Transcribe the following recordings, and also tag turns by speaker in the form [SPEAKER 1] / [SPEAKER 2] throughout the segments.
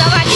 [SPEAKER 1] ส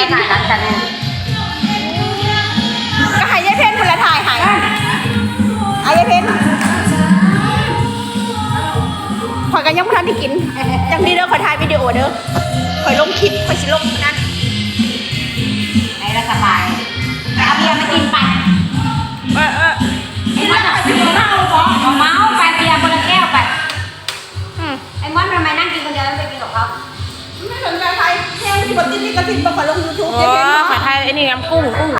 [SPEAKER 1] ได้ถ่ายรักกันก็หายยายเพนคนละถ่ายหายอายายเพนขอกันยังไม่ทันได้กินจังดีเด้อขอยถ่ายวิดีโอเด้อขอยลงคลิปขอยสิลงนั่น
[SPEAKER 2] ไอ้ละสบายเอาเบียร์มากินไป
[SPEAKER 1] สิบติดลิ
[SPEAKER 2] ขสิทธิ์มาขอลงยูทูบอ๋อเจ๊เขอทายไอ้นี่น้ำกุ้งกุ้ง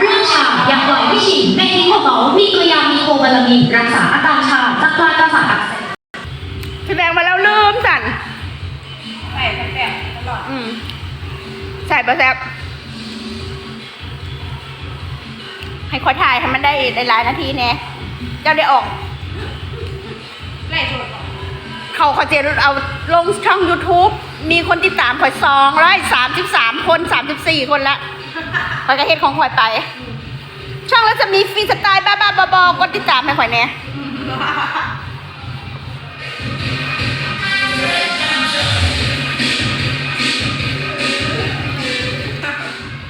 [SPEAKER 2] เรื่องชา
[SPEAKER 1] อยั
[SPEAKER 2] งปล่อยพี่ฉีดม่ทิ้งขอกว่ามีตัวยามีโคบาลา
[SPEAKER 1] มีนรักษาอาการชาจากปลาย
[SPEAKER 3] ประสาทอัก
[SPEAKER 1] เสบแสดงมาแล้วลืมสั่นใส่แสบ
[SPEAKER 2] ตลอด
[SPEAKER 1] อืมใส่ประแซบให้ขอถ่ายให้มันได้หลายนาทีเนี่เจ้าได้ออก
[SPEAKER 2] ไล่ชน
[SPEAKER 1] เขาขอเจรเอาลงช่อง YouTube มีคนติดตามขอสองร้อยสามสิบสามคนสามสิบสี่คนละ คอยก็เฮ็ดของคอยไป ช่องแล้วจะมีฟรีสไตล์บ้าๆบอๆกดติดตามให้คอยแน่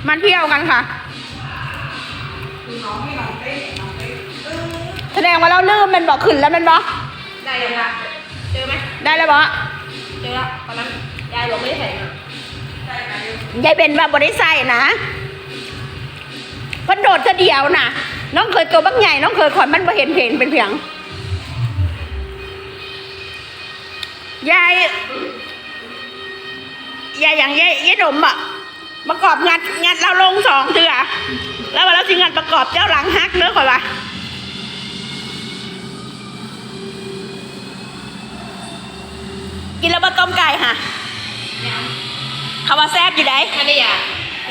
[SPEAKER 1] มันเที่ยวกันค่ะ แสดงว่าเราลืมมันบอกขึ้นแล้วมันบอก
[SPEAKER 2] ได้ยังคะเจอไหม
[SPEAKER 1] ได้แล้วบอก
[SPEAKER 2] เจอแล้วตอนนั้นยายบอกไม่ได้ใส่มายา
[SPEAKER 1] ยเป็นว่าบริใส่นะ เพันโดดจะเดียวนะน้องเคยตัวบักใหญ่ น้องเคยขอนมันบ่เห็นเห็นเป็นเพียงยายยายอย่างยายยายดมอะประกอบงานงานเราลงสองเถื่อแล้ววันเราสิงานประกอบเจ้าหลังฮักเด้อก่อนละกินแล้วบะต้มไก่ค่ะ
[SPEAKER 2] ยัง
[SPEAKER 1] เขาว่าแซ่บอยู่ไหน
[SPEAKER 2] ไม่ได้อยาก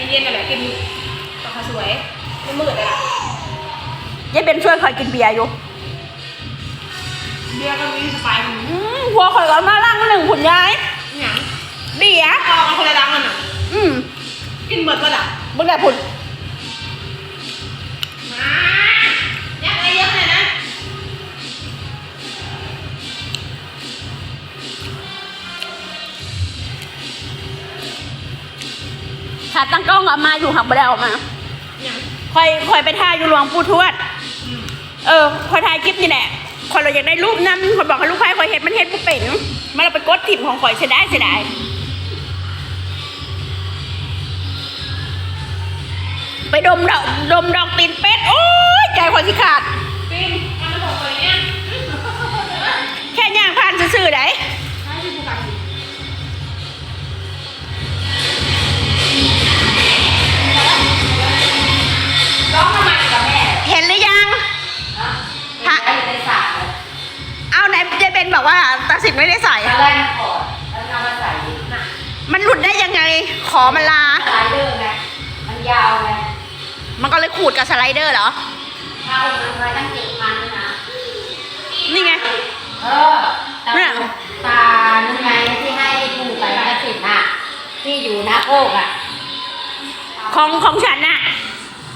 [SPEAKER 2] เย็นๆนั่นแหละกินตอกสวย ไม่มืดเลยล่ะ
[SPEAKER 1] ยายเป็นช่วยคอยกินเบียร์อยู่
[SPEAKER 2] เบียร์ก็มีสไปร์มัน
[SPEAKER 1] อืมพัวคอยก็มาล่างหนึ่งผุนยาย
[SPEAKER 2] หยัง
[SPEAKER 1] เบียร์
[SPEAKER 2] พอกันคนละรังกันอะ
[SPEAKER 1] อืม
[SPEAKER 2] กินหมดก็ด่ะ
[SPEAKER 1] เบิ่งได้ผุน
[SPEAKER 2] มาอยากอะไรเยอะเลยนะ
[SPEAKER 1] ขาตั้งกล้องเอามาอยู่หักบ่ได้เออกมา
[SPEAKER 2] หยัง
[SPEAKER 1] คอยคอยไปถ่ายอยู่หลวงปู่ทวด เออคอยถ่ายคลิปนี่แหละคอยเราอยากได้รูปนั้นคอยบอกให้ลูกค้าคอยเห็นมันเห็นผู้เป็นมาเราไปกดถิ่มของคอยเสียได้เสียดายไปดมดอกดมดอกตีนเป็ด โอ้ยใจคอยสิขาด
[SPEAKER 2] ปินมันมาส่งตัวเนี่ย
[SPEAKER 1] เด
[SPEAKER 2] อร์เหร
[SPEAKER 1] อเอา
[SPEAKER 2] มันไว้ตั้งเจ็ดพันเลยนะ
[SPEAKER 1] นี่ไง
[SPEAKER 2] เออตา
[SPEAKER 1] เนี่ย
[SPEAKER 2] ตานึงไงที่ให้ปู่ไปกระสินน่ะ ที่อยู่นาโคกอะ
[SPEAKER 1] ของของฉันน่ะ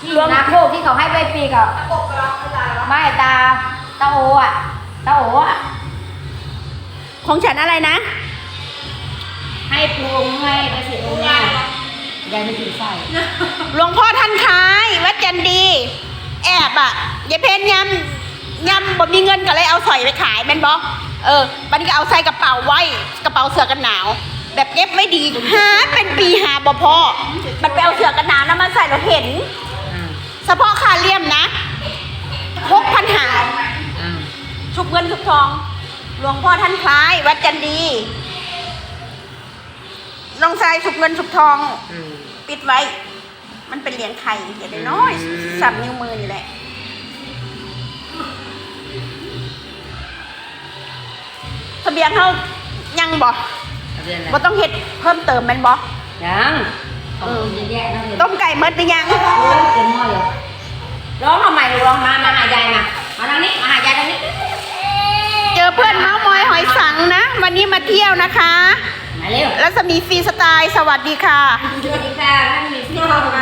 [SPEAKER 2] ที่อยู่นาโคกที่เขาให้ใบปีกับไม่ตาตาโออะตาโออะ
[SPEAKER 1] ของฉันอะไรนะ
[SPEAKER 2] ให้ปรุงให้กระสินเนี่ย ยายไม่ถึงใส่
[SPEAKER 1] หลวงพ่อท่านคล้ายวัดจันดี แอบอะยายเพนยำยำบ่มีเงินก็เลยเอาสอยไปขายแม่นบอกเออบันก็เอาใส่กระเป๋าไว้กระเป๋าเสื้อกันหนาว แบบเก็บไว้ดีหาเป็นปีหาบ่พอมันไปเอาเสื้อกันหนาวนะมาใส่เราเห็นเฉพาะคาเลี่ยมนะหกพันหาชุบเงินชุบทอง หลวงพ่อท่านคล้ายวัดจันดี น้องชายชุบเงินชุบทองปิดไว้ มันเป็นเหรียญไข่เหรียญน้อยๆสับนิ้วมือนี่แหละ ทะเบียนเขายังบ่บ่ต้องเฮ็ดเพิ่มเติมแมันบ่
[SPEAKER 2] ยังต้องแยกนะเดี๋ยว
[SPEAKER 1] ต้มไก่เมดหรือยัง
[SPEAKER 2] โอ้ยเต็มหม้ออยู่ร้องทำไมร้องมา มาหายายมา มาทางนี้ มาหายายทางนี้
[SPEAKER 1] เจอเพื่อนเมาส์มอยหอยสังนะ วันนี้มาเที่ยวนะคะ
[SPEAKER 2] มา และว
[SPEAKER 1] รัมีฟรีสไตล์ สวัสดีค่ะ
[SPEAKER 2] สวัสดีค่ะท่านมีพี่ทอง